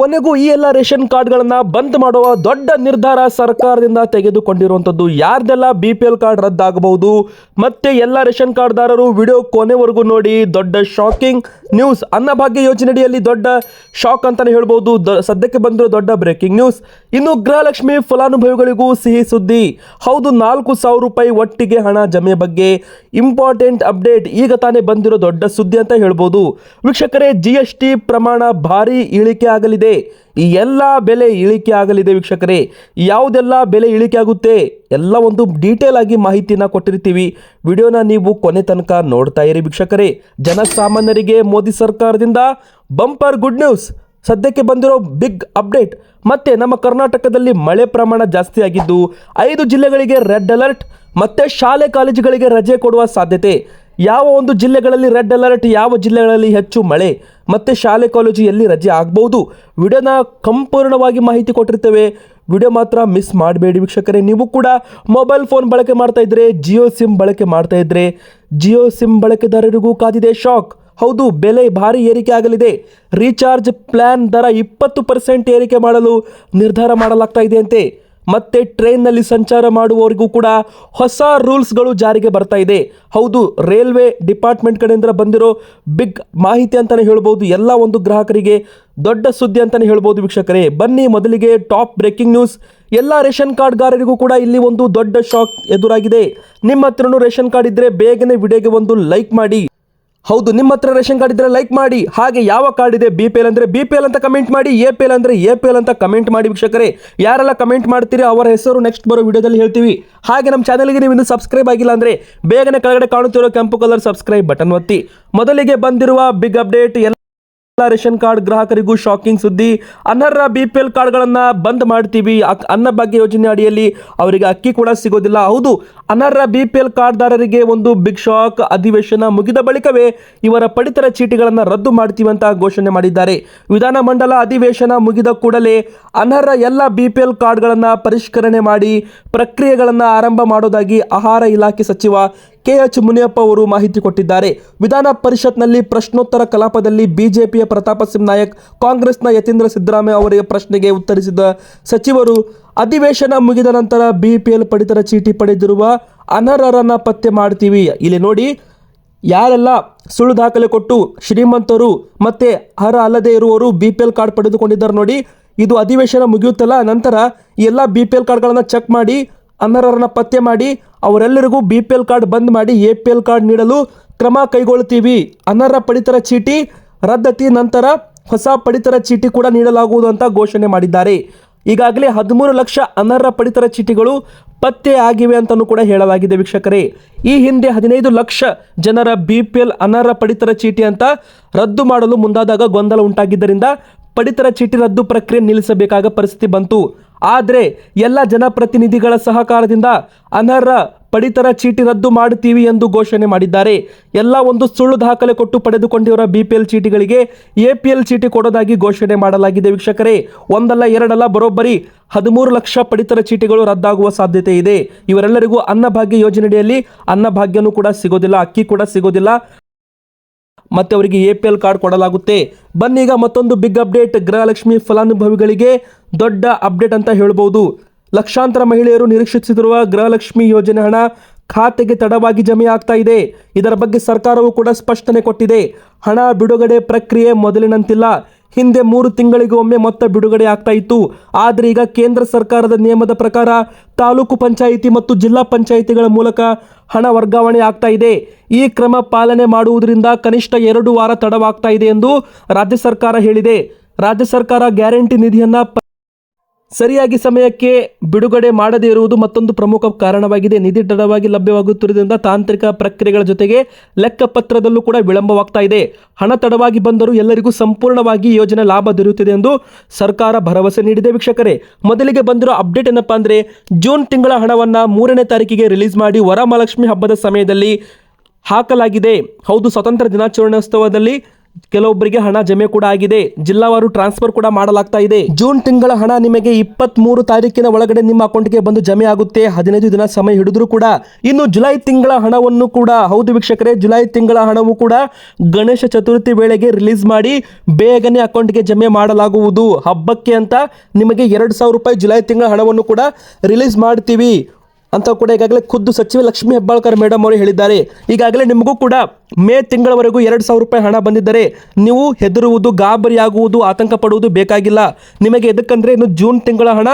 ಕೊನೆಗೂ ಈ ಎಲ್ಲ ರೇಷನ್ ಕಾರ್ಡ್ಗಳನ್ನು ಬಂದ್ ಮಾಡುವ ದೊಡ್ಡ ನಿರ್ಧಾರ ಸರ್ಕಾರದಿಂದ ತೆಗೆದುಕೊಂಡಿರುವಂಥದ್ದು. ಯಾರ್ದೆಲ್ಲ ಬಿ ಪಿ ಎಲ್ ಕಾರ್ಡ್ ರದ್ದಾಗಬಹುದು, ಮತ್ತೆ ಎಲ್ಲ ರೇಷನ್ ಕಾರ್ಡ್ದಾರರು ವಿಡಿಯೋ ಕೊನೆವರೆಗೂ ನೋಡಿ, ದೊಡ್ಡ ಶಾಕಿಂಗ್ ನ್ಯೂಸ್. ಅನ್ನಭಾಗ್ಯ ಯೋಜನೆಯಡಿಯಲ್ಲಿ ದೊಡ್ಡ ಶಾಕ್ ಅಂತಾನೆ ಹೇಳ್ಬೋದು. ಸದ್ಯಕ್ಕೆ ಬಂದಿರೋ ದೊಡ್ಡ ಬ್ರೇಕಿಂಗ್ ನ್ಯೂಸ್. ಇನ್ನು ಗೃಹಲಕ್ಷ್ಮಿ ಫಲಾನುಭವಿಗಳಿಗೂ ಸಿಹಿ ಸುದ್ದಿ. ಹೌದು, ನಾಲ್ಕು ಸಾವಿರ ರೂಪಾಯಿ ಒಟ್ಟಿಗೆ ಹಣ ಜಮೆ ಬಗ್ಗೆ ಇಂಪಾರ್ಟೆಂಟ್ ಅಪ್ಡೇಟ್. ಈಗ ತಾನೇ ಬಂದಿರೋ ದೊಡ್ಡ ಸುದ್ದಿ ಅಂತ ಹೇಳ್ಬೋದು. ವೀಕ್ಷಕರೇ ಜಿ ಪ್ರಮಾಣ ಭಾರಿ ಇಳಿಕೆ ಆಗಲಿದೆ. ಈ ಎಲ್ಲ ಬೆಲೆ ಇಳಿಕೆ ಆಗಲಿದೆ ವೀಕ್ಷಕರೇ. ಯಾವುದೆಲ್ಲ ಬೆಲೆ ಇಳಿಕೆ ಆಗುತ್ತೆ? ಎಲ್ಲ ಒಂದು ಡೀಟೇಲ್ ಆಗಿ ಮಾಹಿತಿನ ಕೊಟ್ಟಿರ್ತೀವಿ. ವಿಡಿಯೋನ ನೀವು ಕೊನೆ ತನಕ ನೋಡ್ತಾ ಇರಿ ವೀಕ್ಷಕರೇ. ಜನಸಾಮಾನ್ಯರಿಗೆ ಮೋದಿ ಸರ್ಕಾರದಿಂದ ಬಂಪರ್ ಗುಡ್ ನ್ಯೂಸ್. ಸದ್ಯಕ್ಕೆ ಬಂದಿರೋ ಬಿಗ್ ಅಪ್ಡೇಟ್. ಮತ್ತೆ ನಮ್ಮ ಕರ್ನಾಟಕದಲ್ಲಿ ಮಳೆ ಪ್ರಮಾಣ ಜಾಸ್ತಿ ಆಗಿದ್ದು, ಐದು ಜಿಲ್ಲೆಗಳಿಗೆ ರೆಡ್ ಅಲರ್ಟ್, ಮತ್ತೆ ಶಾಲೆ ಕಾಲೇಜುಗಳಿಗೆ ರಜೆ ಕೊಡುವ ಸಾಧ್ಯತೆ. ಯಾವ ಒಂದು ಜಿಲ್ಲೆಗಳಲ್ಲಿ ರೆಡ್ ಅಲರ್ಟ್, ಯಾವ ಜಿಲ್ಲೆಗಳಲ್ಲಿ ಹೆಚ್ಚು ಮಳೆ, ಮತ್ತೆ ಶಾಲೆ ಕಾಲೇಜು ಎಲ್ಲಿ ರಜೆ ಆಗ್ಬೋದು? ವಿಡಿಯೋನ ಸಂಪೂರ್ಣವಾಗಿ ಮಾಹಿತಿ ಕೊಟ್ಟಿರ್ತೇವೆ. ವಿಡಿಯೋ ಮಾತ್ರ ಮಿಸ್ ಮಾಡಬೇಡಿ ವೀಕ್ಷಕರೇ. ನೀವು ಕೂಡ ಮೊಬೈಲ್ ಫೋನ್ ಬಳಕೆ ಮಾಡ್ತಾ ಇದ್ರೆ, ಜಿಯೋ ಸಿಮ್ ಬಳಕೆ ಮಾಡ್ತಾ ಇದ್ರೆ, ಜಿಯೋ ಸಿಮ್ ಬಳಕೆದಾರರಿಗೂ ಕಾದಿದೆ ಶಾಕ್. ಹೌದು, ಬೆಲೆ ಭಾರಿ ಏರಿಕೆ ಆಗಲಿದೆ. ರೀಚಾರ್ಜ್ ಪ್ಲಾನ್ ದರ ಇಪ್ಪತ್ತು ಪರ್ಸೆಂಟ್ ಏರಿಕೆ ಮಾಡಲು ನಿರ್ಧಾರ ಮಾಡಲಾಗ್ತಾ ಇದೆ ಅಂತೆ ಮತ್ತೆ ಟ್ರೈನ್ನಲ್ಲಿ ಸಂಚಾರ ಮಾಡುವವರಿಗೂ ಕೂಡ ಹೊಸ ರೂಲ್ಸ್ಗಳು ಜಾರಿಗೆ ಬರ್ತಾ ಇದೆ. ಹೌದು, ರೈಲ್ವೆ ಡಿಪಾರ್ಟ್ಮೆಂಟ್ ಕಡೆಯಿಂದ ಬಂದಿರೋ ಬಿಗ್ ಮಾಹಿತಿ ಅಂತಾನೆ ಹೇಳ್ಬೋದು. ಎಲ್ಲ ಒಂದು ಗ್ರಾಹಕರಿಗೆ ದೊಡ್ಡ ಸುದ್ದಿ ಅಂತಾನೆ ಹೇಳ್ಬೋದು ವೀಕ್ಷಕರೇ. ಬನ್ನಿ ಮೊದಲಿಗೆ ಟಾಪ್ ಬ್ರೇಕಿಂಗ್ ನ್ಯೂಸ್. ಎಲ್ಲ ರೇಷನ್ ಕಾರ್ಡ್ಗಾರರಿಗೂ ಕೂಡ ಇಲ್ಲಿ ಒಂದು ದೊಡ್ಡ ಶಾಕ್ ಎದುರಾಗಿದೆ. ನಿಮ್ಮ ಹತ್ರನೂ ರೇಷನ್ ಕಾರ್ಡ್ ಇದ್ದರೆ ಬೇಗನೆ ವಿಡಿಯೋಗೆ ಒಂದು ಲೈಕ್ ಮಾಡಿ. ಹೌದು, ನಿಮ್ಮ ಹತ್ರ ರೇಷನ್ ಕಾರ್ಡ್ ಇದ್ರೆ ಲೈಕ್ ಮಾಡಿ. ಹಾಗೆ ಯಾವ ಕಾರ್ಡ್ ಇದೆ? ಬಿ ಪಿ ಎಲ್ ಅಂದ್ರೆ ಬಿ ಪಿ ಎಲ್ ಅಂತ ಕಮೆಂಟ್ ಮಾಡಿ ಎ ಪಿ ಎಲ್ ಅಂದ್ರೆ ಎ ಪಿ ಎಲ್ ಅಂತ ಕಮೆಂಟ್ ಮಾಡಿ ವೀಕ್ಷಕರೇ. ಯಾರೆಲ್ಲ ಕಮೆಂಟ್ ಮಾಡ್ತೀರಿ ಅವರ ಹೆಸರು ನೆಕ್ಸ್ಟ್ ಬರೋ ವಿಡಿಯೋದಲ್ಲಿ ಹೇಳ್ತೀವಿ. ಹಾಗೆ ನಮ್ಮ ಚಾನಲ್ಗೆ ನೀವು ಇನ್ನೂ ಸಬ್ಸ್ಕ್ರೈಬ್ ಆಗಿಲ್ಲ ಅಂದ್ರೆ ಬೇಗನೆ ಕೆಳಗಡೆ ಕಾಣುತ್ತಿರೋ ಕೆಂಪು ಕಲರ್ ಸಬ್ಸ್ಕ್ರೈಬ್ ಬಟನ್ ಒತ್ತಿ. ಮೊದಲಿಗೆ ಬಂದಿರುವ ಬಿಗ್ ಅಪ್ಡೇಟ್ ಎಲ್ಲ ಎಲ್ಲ ರೇಷನ್ ಕಾರ್ಡ್ ಗ್ರಾಹಕರಿಗೂ ಶಾಕಿಂಗ್ ಸುದ್ದಿ. ಅನರ್ಹ ಬಿ ಪಿ ಎಲ್ ಕಾರ್ಡ್ಗಳನ್ನು ಬಂದ್ ಮಾಡ್ತೀವಿ. ಅನ್ನ ಭಾಗ್ಯ ಯೋಜನೆ ಅಡಿಯಲ್ಲಿ ಅವರಿಗೆ ಅಕ್ಕಿ ಕೂಡ ಸಿಗೋದಿಲ್ಲ. ಹೌದು, ಅನರ್ಹ ಬಿ ಪಿ ಎಲ್ ಕಾರ್ಡ್ದಾರರಿಗೆ ಒಂದು ಬಿಗ್ ಶಾಕ್ ಅಧಿವೇಶನ ಮುಗಿದ ಬಳಿಕವೇ ಇವರ ಪಡಿತರ ಚೀಟಿಗಳನ್ನು ರದ್ದು ಮಾಡ್ತೀವಿ ಅಂತ ಘೋಷಣೆ ಮಾಡಿದ್ದಾರೆ. ವಿಧಾನಮಂಡಲ ಅಧಿವೇಶನ ಮುಗಿದ ಕೂಡಲೇ ಅನರ್ಹ ಎಲ್ಲ ಬಿ ಪಿ ಎಲ್ ಕಾರ್ಡ್ಗಳನ್ನು ಪರಿಷ್ಕರಣೆ ಮಾಡಿ ಪ್ರಕ್ರಿಯೆಗಳನ್ನು ಆರಂಭ ಮಾಡೋದಾಗಿ ಆಹಾರ ಇಲಾಖೆ ಸಚಿವ ಕೆ ಎಚ್ ಮುನಿಯಪ್ಪ ಅವರು ಮಾಹಿತಿ ಕೊಟ್ಟಿದ್ದಾರೆ. ವಿಧಾನ ಪರಿಷತ್ನಲ್ಲಿ ಪ್ರಶ್ನೋತ್ತರ ಕಲಾಪದಲ್ಲಿ ಬಿಜೆಪಿಯ ಪ್ರತಾಪ ಸಿಂಹ ನಾಯಕ್, ಕಾಂಗ್ರೆಸ್ನ ಯತೀಂದ್ರ ಸಿದ್ದರಾಮಯ್ಯ ಅವರಿಗೆ ಪ್ರಶ್ನೆಗೆ ಉತ್ತರಿಸಿದ ಸಚಿವರು, ಅಧಿವೇಶನ ಮುಗಿದ ನಂತರ ಬಿಪಿಎಲ್ ಪಡಿತರ ಚೀಟಿ ಪಡೆದಿರುವ ಅನರ್ಹರನ್ನ ಪತ್ತೆ ಮಾಡ್ತೀವಿ. ಇಲ್ಲಿ ನೋಡಿ, ಯಾರೆಲ್ಲ ಸುಳ್ಳು ದಾಖಲೆ ಕೊಟ್ಟು ಶ್ರೀಮಂತರು ಮತ್ತೆ ಅರ್ಹ ಅಲ್ಲದೆ ಇರುವವರು ಬಿ ಪಿ ಎಲ್ ಕಾರ್ಡ್ ಪಡೆದುಕೊಂಡಿದ್ದಾರೆ ನೋಡಿ, ಇದು ಅಧಿವೇಶನ ಮುಗಿಯುತ್ತಲ್ಲ, ನಂತರ ಎಲ್ಲ ಬಿ ಪಿ ಎಲ್ ಕಾರ್ಡ್ಗಳನ್ನು ಚೆಕ್ ಮಾಡಿ, ಅನರ್ಹರನ್ನ ಪತ್ತೆ ಮಾಡಿ ಅವರೆಲ್ಲರಿಗೂ ಬಿ ಪಿ ಎಲ್ ಕಾರ್ಡ್ ಬಂದ್ ಮಾಡಿ ಎ ಪಿ ಎಲ್ ಕಾರ್ಡ್ ನೀಡಲು ಕ್ರಮ ಕೈಗೊಳ್ತೀವಿ. ಅನರ್ಹ ಪಡಿತರ ಚೀಟಿ ರದ್ದತಿ ನಂತರ ಹೊಸ ಪಡಿತರ ಚೀಟಿ ಕೂಡ ನೀಡಲಾಗುವುದು ಅಂತ ಘೋಷಣೆ ಮಾಡಿದ್ದಾರೆ. ಈಗಾಗಲೇ ಹದಿಮೂರು ಲಕ್ಷ ಅನರ್ಹ ಪಡಿತರ ಚೀಟಿಗಳು ಪತ್ತೆ ಆಗಿವೆ ಅಂತಲೂ ಕೂಡ ಹೇಳಲಾಗಿದೆ ವೀಕ್ಷಕರೇ. ಈ ಹಿಂದೆ ಹದಿನೈದು ಲಕ್ಷ ಜನರ ಬಿ ಪಿ ಎಲ್ ಅನರ್ಹ ಪಡಿತರ ಚೀಟಿ ಅಂತ ರದ್ದು ಮಾಡಲು ಮುಂದಾದಾಗ ಗೊಂದಲ ಉಂಟಾಗಿದ್ದರಿಂದ ಪಡಿತರ ಚೀಟಿ ರದ್ದು ಪ್ರಕ್ರಿಯೆ ನಿಲ್ಲಿಸಬೇಕಾದ ಪರಿಸ್ಥಿತಿ ಬಂತು. ಆದರೆ ಎಲ್ಲ ಜನಪ್ರತಿನಿಧಿಗಳ ಸಹಕಾರದಿಂದ ಅನರ್ಹ ಪಡಿತರ ಚೀಟಿ ರದ್ದು ಮಾಡುತ್ತೀವಿ ಎಂದು ಘೋಷಣೆ ಮಾಡಿದ್ದಾರೆ. ಎಲ್ಲ ಒಂದು ಸುಳ್ಳು ದಾಖಲೆ ಕೊಟ್ಟು ಪಡೆದುಕೊಂಡಿರುವ ಬಿ ಪಿ ಎಲ್ ಚೀಟಿಗಳಿಗೆ ಎ ಪಿ ಎಲ್ ಚೀಟಿ ಕೊಡೋದಾಗಿ ಘೋಷಣೆ ಮಾಡಲಾಗಿದೆ. ವೀಕ್ಷಕರೇ, ಒಂದಲ್ಲ ಎರಡಲ್ಲ ಬರೋಬ್ಬರಿ ಹದಿಮೂರು ಲಕ್ಷ ಪಡಿತರ ಚೀಟಿಗಳು ರದ್ದಾಗುವ ಸಾಧ್ಯತೆ ಇದೆ. ಇವರೆಲ್ಲರಿಗೂ ಅನ್ನಭಾಗ್ಯ ಯೋಜನೆಯಡಿಯಲ್ಲಿ ಅನ್ನಭಾಗ್ಯನೂ ಕೂಡ ಸಿಗೋದಿಲ್ಲ, ಅಕ್ಕಿ ಕೂಡ ಸಿಗೋದಿಲ್ಲ. ಮತ್ತೆ ಅವರಿಗೆ ಎ ಪಿ ಎಲ್ ಕಾರ್ಡ್ ಕೊಡಲಾಗುತ್ತೆ. ಬನ್ನೀಗ ಮತ್ತೊಂದು ಬಿಗ್ ಅಪ್ಡೇಟ್ ಗೃಹಲಕ್ಷ್ಮಿ ಫಲಾನುಭವಿಗಳಿಗೆ ದೊಡ್ಡ ಅಪ್ಡೇಟ್ ಅಂತ ಹೇಳ್ಬೋದು. ಲಕ್ಷಾಂತರ ಮಹಿಳೆಯರು ನಿರೀಕ್ಷಿಸುತ್ತಿರುವ ಗೃಹಲಕ್ಷ್ಮಿ ಯೋಜನೆ ಹಣ ಖಾತೆಗೆ ತಡವಾಗಿ ಜಮೆ ಆಗ್ತಾ ಇದೆ. ಇದರ ಬಗ್ಗೆ ಸರ್ಕಾರವು ಕೂಡ ಸ್ಪಷ್ಟನೆ ಕೊಟ್ಟಿದೆ. ಹಣ ಬಿಡುಗಡೆ ಪ್ರಕ್ರಿಯೆ ಮೊದಲಿನಂತಿಲ್ಲ. ಹಿಂದೆ ಮೂರು ತಿಂಗಳಿಗೆ ಒಮ್ಮೆ ಮೊತ್ತ ಬಿಡುಗಡೆ ಆಗ್ತಾ ಇತ್ತು. ಆದರೆ ಈಗ ಕೇಂದ್ರ ಸರ್ಕಾರದ ನಿಯಮದ ಪ್ರಕಾರ ತಾಲೂಕು ಪಂಚಾಯಿತಿ ಮತ್ತು ಜಿಲ್ಲಾ ಪಂಚಾಯಿತಿಗಳ ಮೂಲಕ ಹಣ ವರ್ಗಾವಣೆ ಆಗ್ತಾ ಇದೆ. ಈ ಕ್ರಮ ಪಾಲನೆ ಮಾಡುವುದರಿಂದ ಕನಿಷ್ಠ ಎರಡು ವಾರ ತಡವಾಗ್ತಾ ಇದೆ ಎಂದು ರಾಜ್ಯ ಸರ್ಕಾರ ಹೇಳಿದೆ. ರಾಜ್ಯ ಸರ್ಕಾರ ಗ್ಯಾರಂಟಿ ನಿಧಿಯನ್ನ ಸರಿಯಾಗಿ ಸಮಯಕ್ಕೆ ಬಿಡುಗಡೆ ಮಾಡದೇ ಇರುವುದು ಮತ್ತೊಂದು ಪ್ರಮುಖ ಕಾರಣವಾಗಿದೆ. ನಿಧಿ ತಡವಾಗಿ ಲಭ್ಯವಾಗುತ್ತಿರುವುದರಿಂದ ತಾಂತ್ರಿಕ ಪ್ರಕ್ರಿಯೆಗಳ ಜೊತೆಗೆ ಲೆಕ್ಕಪತ್ರದಲ್ಲೂ ಕೂಡ ವಿಳಂಬವಾಗ್ತಾ ಇದೆ. ಹಣ ತಡವಾಗಿ ಬಂದರೂ ಎಲ್ಲರಿಗೂ ಸಂಪೂರ್ಣವಾಗಿ ಯೋಜನೆ ಲಾಭ ದೊರೆಯುತ್ತಿದೆ ಎಂದು ಸರ್ಕಾರ ಭರವಸೆ ನೀಡಿದೆ ವೀಕ್ಷಕರೇ. ಮೊದಲಿಗೆ ಬಂದಿರೋ ಅಪ್ಡೇಟ್ ಏನಪ್ಪಾ ಅಂದರೆ, ಜೂನ್ ತಿಂಗಳ ಹಣವನ್ನು ಮೂರನೇ ತಾರೀಕಿಗೆ ರಿಲೀಸ್ ಮಾಡಿ ವರಮಹಾಲಕ್ಷ್ಮಿ ಹಬ್ಬದ ಸಮಯದಲ್ಲಿ ಹಾಕಲಾಗಿದೆ. ಹೌದು, ಸ್ವತಂತ್ರ ದಿನಾಚರಣೋತ್ಸವದಲ್ಲಿ ಕೆಲವೊಬ್ಬರಿಗೆ ಹಣ ಜಮೆ ಕೂಡ ಆಗಿದೆ. ಜಿಲ್ಲಾವಾರು ಟ್ರಾನ್ಸ್ಫರ್ ಕೂಡ ಮಾಡಲಾಗ್ತಾ ಇದೆ. ಜೂನ್ ತಿಂಗಳ ಹಣ ನಿಮಗೆ ಇಪ್ಪತ್ತ್ ಮೂರು ತಾರೀಕಿನ ಒಳಗಡೆ ನಿಮ್ಮ ಅಕೌಂಟ್ಗೆ ಬಂದು ಜಮೆ ಆಗುತ್ತೆ. ಹದಿನೈದು ದಿನ ಸಮಯ ಹಿಡಿದ್ರು ಕೂಡ. ಇನ್ನು ಜುಲೈ ತಿಂಗಳ ಹಣವನ್ನು ಕೂಡ, ಹೌದು ವೀಕ್ಷಕರೇ, ಜುಲೈ ತಿಂಗಳ ಹಣವು ಕೂಡ ಗಣೇಶ ಚತುರ್ಥಿ ವೇಳೆಗೆ ರಿಲೀಸ್ ಮಾಡಿ ಬೇಗನೆ ಅಕೌಂಟ್ಗೆ ಜಮೆ ಮಾಡಲಾಗುವುದು. ಹಬ್ಬಕ್ಕೆ ಅಂತ ನಿಮಗೆ ಎರಡು ಸಾವಿರ ರೂಪಾಯಿ ಜುಲೈ ತಿಂಗಳ ಹಣವನ್ನು ಕೂಡ ರಿಲೀಸ್ ಮಾಡ್ತೀವಿ ಅಂತ ಕೂಡ ಈಗಾಗಲೇ ಖುದ್ದು ಸಚಿವೆ ಲಕ್ಷ್ಮೀ ಹೆಬ್ಬಾಳ್ಕರ್ ಮೇಡಮ್ ಅವರು ಹೇಳಿದ್ದಾರೆ. ಈಗಾಗಲೇ ನಿಮಗೂ ಕೂಡ ಮೇ ತಿಂಗಳವರೆಗೂ ಎರಡು ಸಾವಿರ ರೂಪಾಯಿ ಹಣ ಬಂದಿದ್ದರೆ ನೀವು ಹೆದರುವುದು, ಗಾಬರಿಯಾಗುವುದು ಆತಂಕ ಪಡುವುದು ಬೇಕಾಗಿಲ್ಲ. ನಿಮಗೆ ಎದಕ್ಕಂದರೆ ಇನ್ನು ಜೂನ್ ತಿಂಗಳ ಹಣ,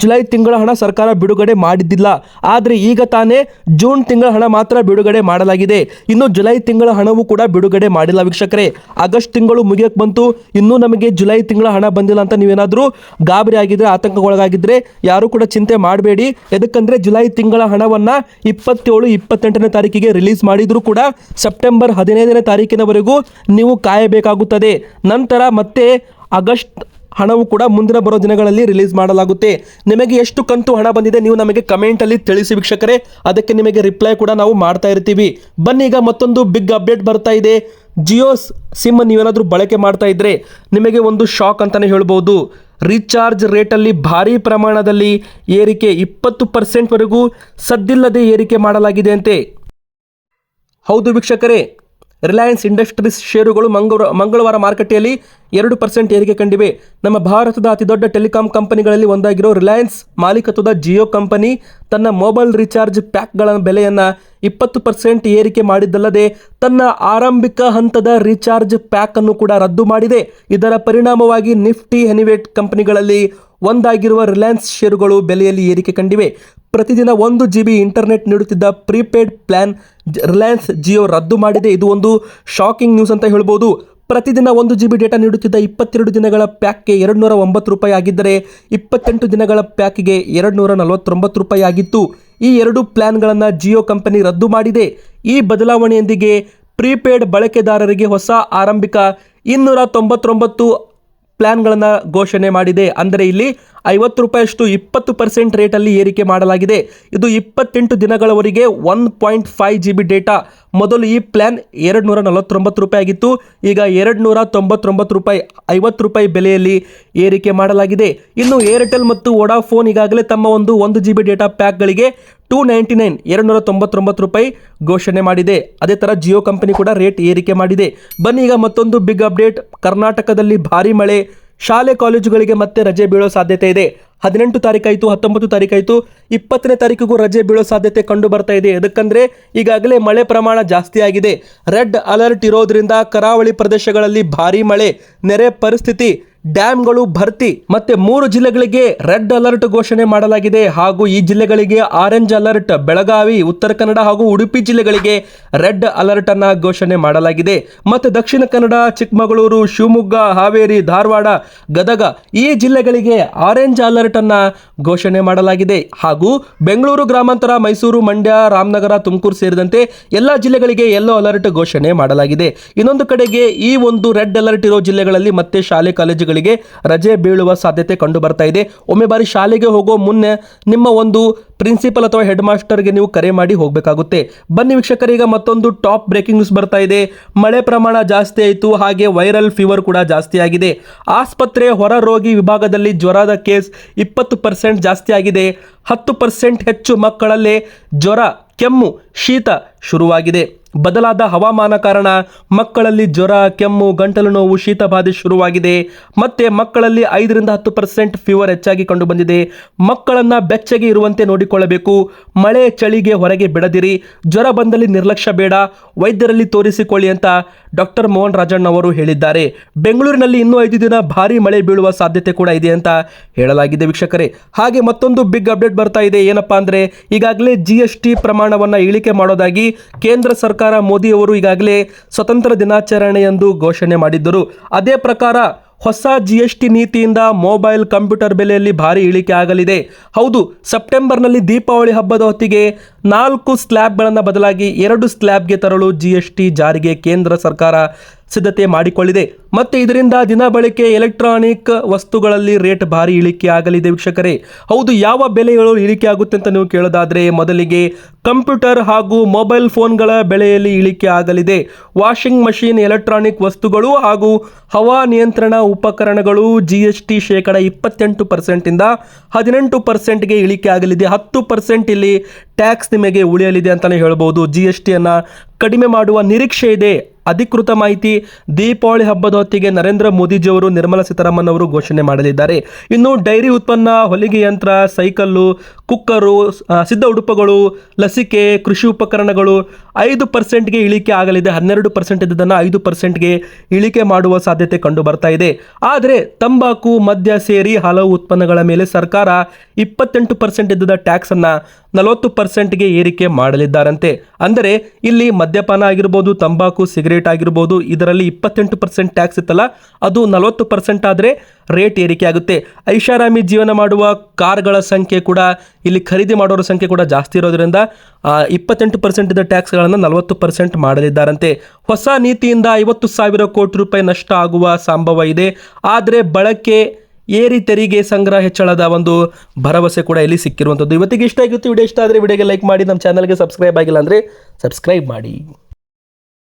ಜುಲೈ ತಿಂಗಳ ಹಣ ಸರ್ಕಾರ ಬಿಡುಗಡೆ ಮಾಡಿದ್ದಿಲ್ಲ. ಆದರೆ ಈಗ ತಾನೇ ಜೂನ್ ತಿಂಗಳ ಹಣ ಮಾತ್ರ ಬಿಡುಗಡೆ ಮಾಡಲಾಗಿದೆ. ಇನ್ನು ಜುಲೈ ತಿಂಗಳ ಹಣವೂ ಕೂಡ ಬಿಡುಗಡೆ ಮಾಡಿಲ್ಲ ವೀಕ್ಷಕರೇ. ಆಗಸ್ಟ್ ತಿಂಗಳು ಮುಗಿಯಕ್ಕೆ ಬಂತು. ಇನ್ನೂ ನಮಗೆ ಜುಲೈ ತಿಂಗಳ ಹಣ ಬಂದಿಲ್ಲ ಅಂತ ನೀವೇನಾದರೂ ಗಾಬರಿ ಆಗಿದ್ರೆ ಆತಂಕಗೊಳಗಾಗಿದ್ರೆ ಯಾರು ಕೂಡ ಚಿಂತೆ ಮಾಡಬೇಡಿ. ಎದಕ್ಕಂದರೆ ಜುಲೈ ತಿಂಗಳ ಹಣವನ್ನು ಇಪ್ಪತ್ತೇಳು, ಇಪ್ಪತ್ತೆಂಟನೇ ತಾರೀಕಿಗೆ ರಿಲೀಸ್ ಮಾಡಿದರೂ ಕೂಡ ಸೆಪ್ಟೆಂಬರ್ ಹದಿನೈದನೇ ತಾರೀಕಿನವರೆಗೂ ನೀವು ಕಾಯಬೇಕಾಗುತ್ತದೆ. ನಂತರ ಮತ್ತೆ ಆಗಸ್ಟ್ ಹಣವು ಕೂಡ ಮುಂದಿನ ಬರೋ ದಿನಗಳಲ್ಲಿ ರಿಲೀಸ್ ಮಾಡಲಾಗುತ್ತೆ. ನಿಮಗೆ ಎಷ್ಟು ಕಂತು ಹಣ ಬಂದಿದೆ ನೀವು ನಮಗೆ ಕಮೆಂಟಲ್ಲಿ ತಿಳಿಸಿ ವೀಕ್ಷಕರೇ. ಅದಕ್ಕೆ ನಿಮಗೆ ರಿಪ್ಲೈ ಕೂಡ ನಾವು ಮಾಡ್ತಾ ಇರ್ತೀವಿ. ಬನ್ನಿ ಈಗ ಮತ್ತೊಂದು ಬಿಗ್ ಅಪ್ಡೇಟ್ ಬರ್ತಾ ಇದೆ. ಜಿಯೋ ಸಿಮ್ ನೀವೇನಾದರೂ ಬಳಕೆ ಮಾಡ್ತಾ ಇದ್ದರೆ ನಿಮಗೆ ಒಂದು ಶಾಕ್ ಅಂತಲೇ ಹೇಳ್ಬೋದು. ರೀಚಾರ್ಜ್ ರೇಟಲ್ಲಿ ಭಾರಿ ಪ್ರಮಾಣದಲ್ಲಿ ಏರಿಕೆ ಇಪ್ಪತ್ತು ಪರ್ಸೆಂಟ್ವರೆಗೂ ಸದ್ದಿಲ್ಲದೆ ಏರಿಕೆ ಮಾಡಲಾಗಿದೆ ಅಂತೆ ಹೌದು ವೀಕ್ಷಕರೇ, ರಿಲಯನ್ಸ್ ಇಂಡಸ್ಟ್ರೀಸ್ ಷೇರುಗಳು ಮಂಗಳ ಮಂಗಳವಾರ ಮಾರುಕಟ್ಟೆಯಲ್ಲಿ ಎರಡು ಪರ್ಸೆಂಟ್ ಏರಿಕೆ ಕಂಡಿವೆ. ನಮ್ಮ ಭಾರತದ ಅತಿದೊಡ್ಡ ಟೆಲಿಕಾಂ ಕಂಪನಿಗಳಲ್ಲಿ ಒಂದಾಗಿರೋ ರಿಲಯನ್ಸ್ ಮಾಲೀಕತ್ವದ ಜಿಯೋ ಕಂಪನಿ ತನ್ನ ಮೊಬೈಲ್ ರೀಚಾರ್ಜ್ ಪ್ಯಾಕ್ಗಳ ಬೆಲೆಯನ್ನು ಇಪ್ಪತ್ತು ಪರ್ಸೆಂಟ್ ಏರಿಕೆ ಮಾಡಿದ್ದಲ್ಲದೆ ತನ್ನ ಆರಂಭಿಕ ಹಂತದ ರೀಚಾರ್ಜ್ ಪ್ಯಾಕ್ ಅನ್ನು ಕೂಡ ರದ್ದು ಮಾಡಿದೆ. ಇದರ ಪರಿಣಾಮವಾಗಿ ನಿಫ್ಟಿ ಹೆನಿವೇಟ್ ಕಂಪನಿಗಳಲ್ಲಿ ಒಂದಾಗಿರುವ ರಿಲಯನ್ಸ್ ಷೇರುಗಳು ಬೆಲೆಯಲ್ಲಿ ಏರಿಕೆ ಕಂಡಿವೆ. ಪ್ರತಿದಿನ ಒಂದು ಜಿ ಬಿ ಇಂಟರ್ನೆಟ್ ನೀಡುತ್ತಿದ್ದ ಪ್ರೀಪೇಡ್ ಪ್ಲಾನ್ ರಿಲಯನ್ಸ್ ಜಿಯೋ ರದ್ದು ಮಾಡಿದೆ. ಇದು ಒಂದು ಶಾಕಿಂಗ್ ನ್ಯೂಸ್ ಅಂತ ಹೇಳ್ಬೋದು. ಪ್ರತಿದಿನ ಒಂದು ಜಿ ಬಿ ಡೇಟಾ ನೀಡುತ್ತಿದ್ದ ಇಪ್ಪತ್ತೆರಡು ದಿನಗಳ ಪ್ಯಾಕ್ಗೆ ಎರಡು ನೂರ ಒಂಬತ್ತು ರೂಪಾಯಿ ಆಗಿದ್ದರೆ ಇಪ್ಪತ್ತೆಂಟು ದಿನಗಳ ಪ್ಯಾಕ್ಗೆ ಎರಡು ನೂರ ನಲವತ್ತೊಂಬತ್ತು ರೂಪಾಯಿ ಆಗಿತ್ತು. ಈ ಎರಡು ಪ್ಲ್ಯಾನ್ಗಳನ್ನು ಜಿಯೋ ಕಂಪನಿ ರದ್ದು ಮಾಡಿದೆ. ಈ ಬದಲಾವಣೆಯೊಂದಿಗೆ ಪ್ರೀಪೇಡ್ ಬಳಕೆದಾರರಿಗೆ ಹೊಸ ಆರಂಭಿಕ ಇನ್ನೂರ ತೊಂಬತ್ತೊಂಬತ್ತು ಪ್ಲಾನ್ಗಳನ್ನು ಘೋಷಣೆ ಮಾಡಿದೆ. ಅಂದರೆ ಇಲ್ಲಿ ಐವತ್ತು ರೂಪಾಯಿಯಷ್ಟು ಇಪ್ಪತ್ತು ಪರ್ಸೆಂಟ್ ರೇಟಲ್ಲಿ ಏರಿಕೆ ಮಾಡಲಾಗಿದೆ. ಇದು ಇಪ್ಪತ್ತೆಂಟು ದಿನಗಳವರೆಗೆ one point five G B data. ಮೊದಲು ಈ ಪ್ಲ್ಯಾನ್ ಎರಡು ನೂರ ನಲವತ್ತೊಂಬತ್ತು ರೂಪಾಯಿ ಆಗಿತ್ತು. ಈಗ ಎರಡು ನೂರ ತೊಂಬತ್ತೊಂಬತ್ತು ರೂಪಾಯಿ ಐವತ್ತು ರೂಪಾಯಿ ಬೆಲೆಯಲ್ಲಿ ಏರಿಕೆ ಮಾಡಲಾಗಿದೆ. ಇನ್ನು ಏರ್ಟೆಲ್ ಮತ್ತು ವೊಡಾಫೋನ್ ಈಗಾಗಲೇ ತಮ್ಮ ಒಂದು ಒಂದು ಜಿ ಬಿ ಡೇಟಾ ಪ್ಯಾಕ್ಗಳಿಗೆ ಟೂ ನೈಂಟಿ ನೈನ್ ಎರಡು ನೂರ ತೊಂಬತ್ತೊಂಬತ್ತು ರೂಪಾಯಿ ಘೋಷಣೆ ಮಾಡಿದೆ. ಅದೇ ಥರ ಜಿಯೋ ಕಂಪನಿ ಕೂಡ ರೇಟ್ ಏರಿಕೆ ಮಾಡಿದೆ. ಬನ್ನಿ ಈಗ ಮತ್ತೊಂದು ಬಿಗ್ ಅಪ್ಡೇಟ್. ಕರ್ನಾಟಕದಲ್ಲಿ ಭಾರಿ ಮಳೆ. ಶಾಲೆ ಕಾಲೇಜುಗಳಿಗೆ ಮತ್ತೆ ರಜೆ ಬೀಳೋ ಸಾಧ್ಯತೆ ಇದೆ. ಹದಿನೆಂಟು ತಾರೀಕಾಯಿತು ಹತ್ತೊಂಬತ್ತು ತಾರೀಕಾಯಿತು ಇಪ್ಪತ್ತನೇ ತಾರೀಕಿಗೂ ರಜೆ ಬೀಳೋ ಸಾಧ್ಯತೆ ಕಂಡು ಬರ್ತಾ ಇದೆ. ಅದಕ್ಕಂದ್ರೆ ಈಗಾಗಲೇ ಮಳೆ ಪ್ರಮಾಣ ಜಾಸ್ತಿ ಆಗಿದೆ. ರೆಡ್ ಅಲರ್ಟ್ ಇರೋದ್ರಿಂದ ಕರಾವಳಿ ಪ್ರದೇಶಗಳಲ್ಲಿ ಭಾರಿ ಮಳೆ, ನೆರೆ ಪರಿಸ್ಥಿತಿ ಡ್ಯಾಮ್ಗಳು ಭರ್ತಿ ಮತ್ತೆ ಮೂರು ಜಿಲ್ಲೆಗಳಿಗೆ ರೆಡ್ ಅಲರ್ಟ್ ಘೋಷಣೆ ಮಾಡಲಾಗಿದೆ ಹಾಗೂ ಈ ಜಿಲ್ಲೆಗಳಿಗೆ ಆರೆಂಜ್ ಅಲರ್ಟ್, ಬೆಳಗಾವಿ, ಉತ್ತರ ಕನ್ನಡ ಹಾಗೂ ಉಡುಪಿ ಜಿಲ್ಲೆಗಳಿಗೆ ರೆಡ್ ಅಲರ್ಟ್ ಅನ್ನ ಘೋಷಣೆ ಮಾಡಲಾಗಿದೆ. ಮತ್ತೆ ದಕ್ಷಿಣ ಕನ್ನಡ, ಚಿಕ್ಕಮಗಳೂರು, ಶಿವಮೊಗ್ಗ, ಹಾವೇರಿ, ಧಾರವಾಡ, ಗದಗ ಈ ಜಿಲ್ಲೆಗಳಿಗೆ ಆರೆಂಜ್ ಅಲರ್ಟ್ ಅನ್ನ ಘೋಷಣೆ ಮಾಡಲಾಗಿದೆ. ಹಾಗೂ ಬೆಂಗಳೂರು, ಗ್ರಾಮಾಂತರ, ಮೈಸೂರು, ಮಂಡ್ಯ, ರಾಮನಗರ, ತುಮಕೂರು ಸೇರಿದಂತೆ ಎಲ್ಲ ಜಿಲ್ಲೆಗಳಿಗೆ ಯೆಲ್ಲೋ ಅಲರ್ಟ್ ಘೋಷಣೆ ಮಾಡಲಾಗಿದೆ. ಇನ್ನೊಂದು ಕಡೆಗೆ ಈ ಒಂದು ರೆಡ್ ಅಲರ್ಟ್ ಇರೋ ಜಿಲ್ಲೆಗಳಲ್ಲಿ ಮತ್ತೆ ಶಾಲೆ ಕಾಲೇಜುಗಳಿಗೆ ರಜೆ ಬೀಳುವ ಸಾಧ್ಯತೆ ಕಂಡು ಬರ್ತಾ ಇದೆ. ಒಮ್ಮೆ ಬಾರಿ ಶಾಲೆಗೆ ಹೋಗೋ ಮುನ್ನೆ ನಿಮ್ಮ ಒಂದು ಪ್ರಿನ್ಸಿಪಲ್ ಅಥವಾ ಹೆಡ್ ಮಾಸ್ಟರ್ಗೆ ನೀವು ಕರೆ ಮಾಡಿ ಹೋಗಬೇಕಾಗುತ್ತೆ. ಬನ್ನಿ ವೀಕ್ಷಕರೀಗ ಮತ್ತೊಂದು ಟಾಪ್ ಬ್ರೇಕಿಂಗ್ ನ್ಯೂಸ್ ಬರ್ತಾ ಇದೆ. ಮಳೆ ಪ್ರಮಾಣ ಜಾಸ್ತಿ ಆಯಿತು, ಹಾಗೆ ವೈರಲ್ ಫೀವರ್ ಕೂಡ ಜಾಸ್ತಿ ಆಗಿದೆ. ಆಸ್ಪತ್ರೆ ಹೊರ ರೋಗಿ ವಿಭಾಗದಲ್ಲಿ ಜ್ವರದ ಕೇಸ್ ಇಪ್ಪತ್ತು ಪರ್ಸೆಂಟ್ ಜಾಸ್ತಿ ಆಗಿದೆ. ಹತ್ತು ಪರ್ಸೆಂಟ್ ಹೆಚ್ಚು ಮಕ್ಕಳಲ್ಲೇ ಜ್ವರ, ಕೆಮ್ಮು, ಶೀತ ಶುರುವಾಗಿದೆ. ಬದಲಾದ ಹವಾಮಾನ ಕಾರಣ ಮಕ್ಕಳಲ್ಲಿ ಜ್ವರ, ಕೆಮ್ಮು, ಗಂಟಲು ನೋವು ಶೀತ ಬಾಧೆ ಶುರುವಾಗಿದೆ. ಮತ್ತೆ ಮಕ್ಕಳಲ್ಲಿ ಐದರಿಂದ ಹತ್ತು ಪರ್ಸೆಂಟ್ ಫೀವರ್ ಹೆಚ್ಚಾಗಿ ಕಂಡು ಬಂದಿದೆ ಮಕ್ಕಳನ್ನ ಬೆಚ್ಚಗೆ ಇರುವಂತೆ ನೋಡಿಕೊಳ್ಳಬೇಕು. ಮಳೆ, ಚಳಿಗೆ ಹೊರಗೆ ಬಿಡದಿರಿ. ಜ್ವರ ಬಂದಲ್ಲಿ ನಿರ್ಲಕ್ಷ್ಯ ಬೇಡ. ವೈದ್ಯರಲ್ಲಿ ತೋರಿಸಿಕೊಳ್ಳಿ ಅಂತ ಡಾಕ್ಟರ್ ಮೋಹನ್ ರಾಜಣ್ಣ ಅವರು ಹೇಳಿದ್ದಾರೆ. ಬೆಂಗಳೂರಿನಲ್ಲಿ ಇನ್ನೂ ಐದು ದಿನ ಭಾರಿ ಮಳೆ ಬೀಳುವ ಸಾಧ್ಯತೆ ಕೂಡ ಇದೆ ಅಂತ ಹೇಳಲಾಗಿದೆ ವೀಕ್ಷಕರೇ. ಹಾಗೆ ಮತ್ತೊಂದು ಬಿಗ್ ಅಪ್ಡೇಟ್ ಬರ್ತಾ ಇದೆ. ಏನಪ್ಪಾ ಅಂದ್ರೆ ಈಗಾಗಲೇ ಜಿ ಎಸ್ ಪ್ರಮಾಣವನ್ನು ಇಳಿಕೆ ಮಾಡೋದಾಗಿ ಕೇಂದ್ರ ಸರ್ಕಾರ ಮೋದಿ ಅವರು ಈಗಾಗಲೇ ಸ್ವತಂತ್ರ ದಿನಾಚರಣೆಯಂದು ಘೋಷಣೆ ಮಾಡಿದ್ದರು. ಅದೇ ಪ್ರಕಾರ ಹೊಸ ಜಿ ಎಸ್ ಟಿ ನೀತಿಯಿಂದ ಮೊಬೈಲ್, ಕಂಪ್ಯೂಟರ್ ಬೆಲೆಯಲ್ಲಿ ಭಾರಿ ಇಳಿಕೆ ಆಗಲಿದೆ. ಹೌದು, ಸೆಪ್ಟೆಂಬರ್ನಲ್ಲಿ ದೀಪಾವಳಿ ಹಬ್ಬದ ಹೊತ್ತಿಗೆ ನಾಲ್ಕು ಸ್ಲ್ಯಾಬ್ಗಳನ್ನು ಬದಲಾಗಿ ಎರಡು ಸ್ಲ್ಯಾಬ್ಗೆ ತರಲು ಜಿ ಎಸ್ ಟಿ ಜಾರಿಗೆ ಕೇಂದ್ರ ಸರ್ಕಾರ ಸಿದ್ಧತೆ ಮಾಡಿಕೊಳ್ಳಿದೆ. ಮತ್ತೆ ಇದರಿಂದ ದಿನ ಬಳಕೆ ಎಲೆಕ್ಟ್ರಾನಿಕ್ ವಸ್ತುಗಳಲ್ಲಿ ರೇಟ್ ಭಾರಿ ಇಳಿಕೆ ಆಗಲಿದೆ ವೀಕ್ಷಕರೇ. ಹೌದು, ಯಾವ ಬೆಲೆಗಳು ಇಳಿಕೆ ಆಗುತ್ತೆ ಅಂತ ನೀವು ಕೇಳೋದಾದರೆ ಮೊದಲಿಗೆ ಕಂಪ್ಯೂಟರ್ ಹಾಗೂ ಮೊಬೈಲ್ ಫೋನ್ಗಳ ಬೆಲೆಯಲ್ಲಿ ಇಳಿಕೆ ಆಗಲಿದೆ ವಾಷಿಂಗ್ ಮಷಿನ್, ಎಲೆಕ್ಟ್ರಾನಿಕ್ ವಸ್ತುಗಳು ಹಾಗೂ ಹವಾ ನಿಯಂತ್ರಣ ಉಪಕರಣಗಳು ಜಿ ಎಸ್ ಟಿ ಶೇಕಡ ಇಪ್ಪತ್ತೆಂಟು ಪರ್ಸೆಂಟಿಂದ ಹದಿನೆಂಟು ಪರ್ಸೆಂಟ್ಗೆ ಇಳಿಕೆ ಆಗಲಿದೆ ಹತ್ತು ಪರ್ಸೆಂಟ್ ಇಲ್ಲಿ ಟ್ಯಾಕ್ಸ್ ನಿಮಗೆ ಉಳಿಯಲಿದೆ ಅಂತಲೇ ಹೇಳ್ಬೋದು. ಜಿ ಎಸ್ ಟಿಯನ್ನು ಕಡಿಮೆ ಮಾಡುವ ನಿರೀಕ್ಷೆ ಇದೆ. ಅಧಿಕೃತ ಮಾಹಿತಿ ದೀಪಾವಳಿ ಹಬ್ಬದ ಹೊತ್ತಿಗೆ ನರೇಂದ್ರ ಮೋದಿಜಿಯವರು ನಿರ್ಮಲಾ ಸೀತಾರಾಮನ್ ಅವರು ಘೋಷಣೆ ಮಾಡಲಿದ್ದಾರೆ. ಇನ್ನು ಡೈರಿ ಉತ್ಪನ್ನ, ಹೊಲಿಗೆ ಯಂತ್ರ, ಸೈಕಲ್ಲು, ಕುಕ್ಕರು ಸಿದ್ಧ ಉಡುಪುಗಳು, ಲಸಿಕೆ, ಕೃಷಿ ಉಪಕರಣಗಳು ಐದು ಪರ್ಸೆಂಟ್ಗೆ ಇಳಿಕೆ ಆಗಲಿದೆ. ಹನ್ನೆರಡು ಪರ್ಸೆಂಟ್ ಇದ್ದದನ್ನು ಐದು ಪರ್ಸೆಂಟ್ಗೆ ಇಳಿಕೆ ಮಾಡುವ ಸಾಧ್ಯತೆ ಕಂಡು ಬರ್ತಾ ಇದೆ. ಆದರೆ ತಂಬಾಕು, ಮದ್ಯ ಸೇರಿ ಹಲವು ಉತ್ಪನ್ನಗಳ ಮೇಲೆ ಸರ್ಕಾರ ಇಪ್ಪತ್ತೆಂಟು ಪರ್ಸೆಂಟ್ ಇದ್ದದ ಟ್ಯಾಕ್ಸನ್ನು ನಲವತ್ತು ಪರ್ಸೆಂಟ್ಗೆ ಏರಿಕೆ ಮಾಡಲಿದ್ದಾರಂತೆ. ಅಂದರೆ ಇಲ್ಲಿ ಮದ್ಯಪಾನ ಆಗಿರ್ಬೋದು, ತಂಬಾಕು, ಸಿಗರೇಟ್ ಆಗಿರ್ಬೋದು, ಇದರಲ್ಲಿ ಇಪ್ಪತ್ತೆಂಟು ಪರ್ಸೆಂಟ್ ಟ್ಯಾಕ್ಸ್ ಇತ್ತಲ್ಲ, ಅದು ನಲವತ್ತು ಪರ್ಸೆಂಟ್ ಆದರೆ ರೇಟ್ ಏರಿಕೆ ಆಗುತ್ತೆ. ಐಷಾರಾಮಿ ಜೀವನ ಮಾಡುವ ಕಾರ್ಗಳ ಸಂಖ್ಯೆ ಕೂಡ, ಇಲ್ಲಿ ಖರೀದಿ ಮಾಡೋರ ಸಂಖ್ಯೆ ಕೂಡ ಜಾಸ್ತಿ ಇರೋದ್ರಿಂದ ಇಪ್ಪತ್ತೆಂಟು ಪರ್ಸೆಂಟ್ ಇದ್ದ ಟ್ಯಾಕ್ಸ್ಗಳನ್ನು ನಲವತ್ತು ಪರ್ಸೆಂಟ್ ಮಾಡಲಿದ್ದಾರಂತೆ. ಹೊಸ ನೀತಿಯಿಂದ ಐವತ್ತು ಸಾವಿರ ಕೋಟಿ ರೂಪಾಯಿ ನಷ್ಟ ಆಗುವ ಸಂಭವ ಇದೆ. ಆದರೆ ಬಳಕೆ ಏರಿ ತೆರಿಗೆ ಸಂಗ್ರಹ ಹೆಚ್ಚಳದ ಒಂದು ಭರವಸೆ ಕೂಡ ಇಲ್ಲಿ ಸಿಕ್ಕಿರುವಂಥದ್ದು. ಇವತ್ತಿಗೆ ಇಷ್ಟ ಆಗಿತ್ತು. ವಿಡಿಯೋ ಇಷ್ಟ ಆದರೆ ವಿಡಿಯೋಗೆ ಲೈಕ್ ಮಾಡಿ, ನಮ್ಮ ಚಾನಲ್ಗೆ ಸಬ್ಸ್ಕ್ರೈಬ್ ಆಗಿಲ್ಲ ಅಂದರೆ ಸಬ್ಸ್ಕ್ರೈಬ್ ಮಾಡಿ.